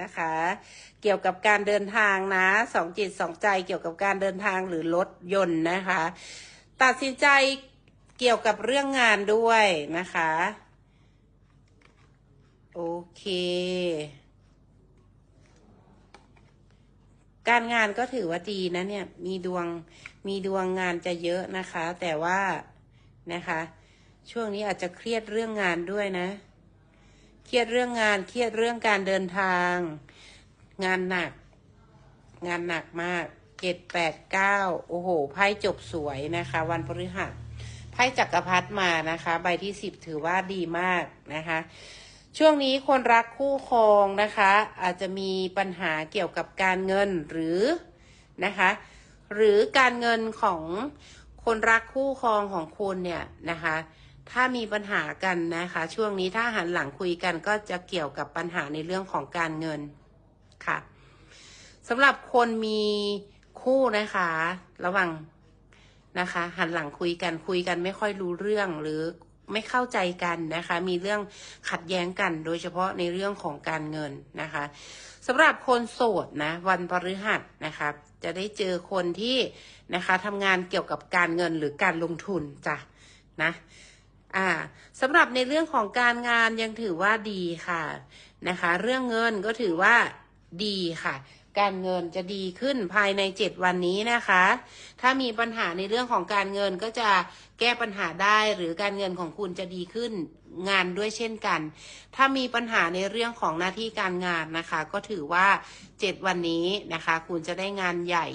นะคะ เกี่ยวกับการเดินทางนะสองจิตสองใจเกี่ยวกับการเดินทางหรือรถยนต์นะคะ ตัดสินใจเกี่ยวกับเรื่องงานด้วยนะคะ โอเค การงานก็ถือว่าดีนะเนี่ย มีดวงมีดวงงานจะเยอะนะคะ แต่ว่านะคะ ช่วงนี้อาจจะเครียดเรื่องงานด้วยนะ เครียดเรื่องงาน เครียดเรื่องการเดินทาง งานหนัก งานหนักมากเจ็ดแปดเก้าโอ้โห ไพ่จบสวยนะคะ วันพฤหัสไพ่จักรพรรดิมานะคะ ใบที่สิบถือว่าดีมากนะคะ ช่วงนี้คนรักคู่ครองนะคะ อาจจะมีปัญหาเกี่ยวกับการเงินหรือนะคะ หรือการเงินของคนรักคู่ครองของคุณเนี่ยนะคะ ถ้ามีปัญหากันนะคะ ช่วงนี้ถ้าหันหลังคุยกันก็จะเกี่ยวกับปัญหาในเรื่องของการเงินค่ะสำหรับคนมีคู่นะคะ ระวังนะคะ หันหลังคุยกันคุยกันไม่ค่อยรู้เรื่องหรือไม่เข้าใจกันนะคะ มีเรื่องขัดแย้งกัน โดยเฉพาะในเรื่องของการเงินนะคะสำหรับคนโสดนะวันพฤหัสนะคะจะได้เจอคนที่นะคะทำงานเกี่ยวกับการเงินหรือการลงทุนจ้ะนะ อ่าสำหรับในเรื่องของการงานยังถือว่าดีค่ะนะคะ เรื่องเงินก็ถือว่าดีค่ะ การเงินจะดีขึ้นภายในเจ็ดวันนี้นะคะ ถ้ามีปัญหาในเรื่องของการเงินก็จะ แก้ปัญหาได้หรือการเงินของคุณจะดีขึ้นงานด้วยเช่นกัน ถ้ามีปัญหาในเรื่องของหน้าที่การงานนะคะ ก็ถือว่าเจ็ดวันนี้นะคะ คุณจะได้งานใหญ่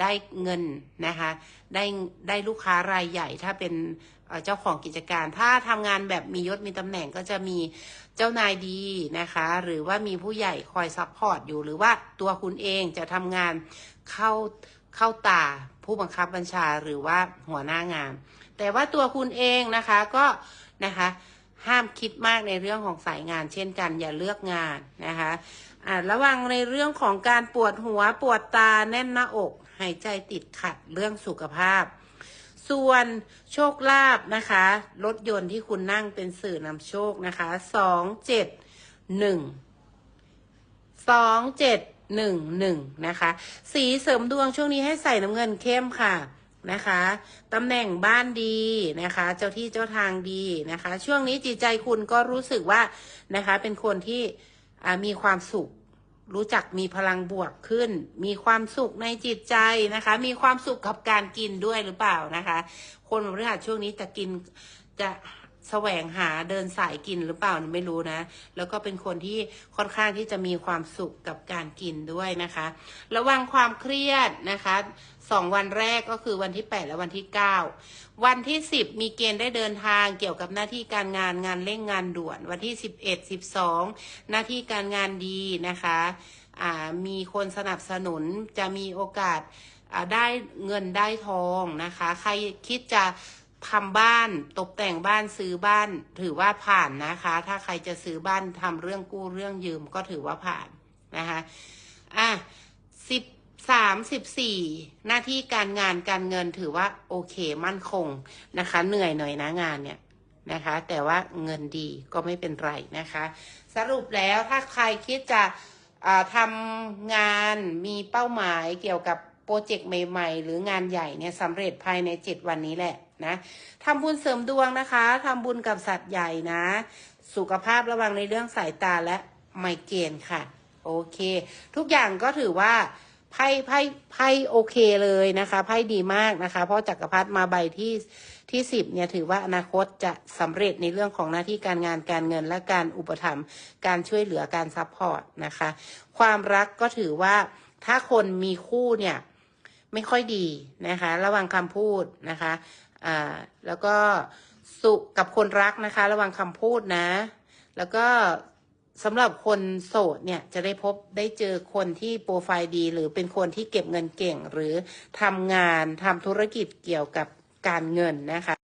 ได้เงินนะคะ ได้ได้ลูกค้ารายใหญ่ถ้าเป็นเอ่อเจ้าของกิจการ ถ้าทำงานแบบมียศมีตำแหน่งก็จะมีเจ้านายดีนะคะ หรือว่ามีผู้ใหญ่คอยซัพพอร์ตอยู่หรือว่าตัวคุณเองจะทำงานเข้า เข้าตาผู้บังคับบัญชาหรือว่าหัวหน้างาน แต่ว่าตัวคุณเองนะคะก็นะคะห้ามคิดมากในเรื่องของสายงานเช่นกัน อย่าเลือกงานนะคะอ่าระวังในเรื่องของการปวดหัวปวดตาแน่นหน้าอก หายใจติดขัดเรื่องสุขภาพ ส่วนโชคลาภนะคะรถยนต์ที่คุณนั่งเป็นสื่อนำโชคนะคะสองเจ็ดหนึ่งสองเจ็ด หนึ่งหนึ่งนะคะ สีเสริมดวงช่วงนี้ให้ใส่น้ำเงินเข้มค่ะนะคะตำแหน่งบ้านดีนะคะ เจ้าที่เจ้าทางดีนะคะ ช่วงนี้จิตใจคุณก็รู้สึกว่านะคะ เป็นคนที่มีความสุข รู้จักมีพลังบวกขึ้น มีความสุขในจิตใจนะคะ มีความสุขกับการกินด้วยหรือเปล่านะคะ คนบริหารช่วงนี้จะกินจะ แสวงหาเดินสายกินหรือเปล่าไม่รู้นะ แล้วก็เป็นคนที่ค่อนข้างที่จะมีความสุขกับการกินด้วยนะคะ ระวังความเครียดนะคะสองวันแรกก็คือวันที่ 8 และวันที่ 9 วันที่ 10 มีเกณฑ์ได้เดินทางเกี่ยวกับหน้าที่การงานงานเร่งงานด่วน วันที่ 11 12 หน้าที่การงานดีนะคะมีคนสนับสนุนจะมีโอกาสได้เงินได้ทองนะคะ ใครคิดจะ ทำบ้านตกแต่งบ้านซื้อบ้าน ถือว่าผ่านนะคะ ถ้าใครจะซื้อบ้านทำเรื่องกู้เรื่องยืมก็ถือว่าผ่านนะคะอะสิบสามสิบสี่หน้าที่การงานการเงินถือว่าโอเคมั่นคงนะคะ เหนื่อยหน่อยนะงานเนี่ยนะคะ แต่ว่าเงินดีก็ไม่เป็นไรนะคะ สรุปแล้วถ้าใครคิดจะทำงานมีเป้าหมายเกี่ยวกับโปรเจกต์ใหม่ ๆ หรืองานใหญ่เนี่ยสำเร็จภายในเจ็ดวันนี้แหละ นะทำบุญเสริมดวงนะคะทำบุญกับสัตว์ใหญ่นะ สุขภาพระวังในเรื่องสายตาและไมเกรนค่ะ โอเค ทุกอย่างก็ถือว่าไพ่ไพ่ไพ่โอเคเลยนะคะไพ่ดีมากนะคะ เพราะจักรพรรดิมาใบที่ที่สิบเนี่ยถือว่าอนาคตจะสำเร็จในเรื่องของหน้าที่การงานการเงินและการอุปถัมภ์การช่วยเหลือการซัพพอร์ตนะคะ ความรักก็ถือว่าถ้าคนมีคู่เนี่ยไม่ค่อยดีนะคะ ระวังคำพูดนะคะ อ่า แล้วก็สุขกับคนรักนะคะ ระวังคำพูดนะ แล้วก็สำหรับคนโสดเนี่ยจะได้พบได้เจอคนที่โปรไฟล์ดี หรือเป็นคนที่เก็บเงินเก่ง หรือทำงานทำธุรกิจเกี่ยวกับการเงินนะคะ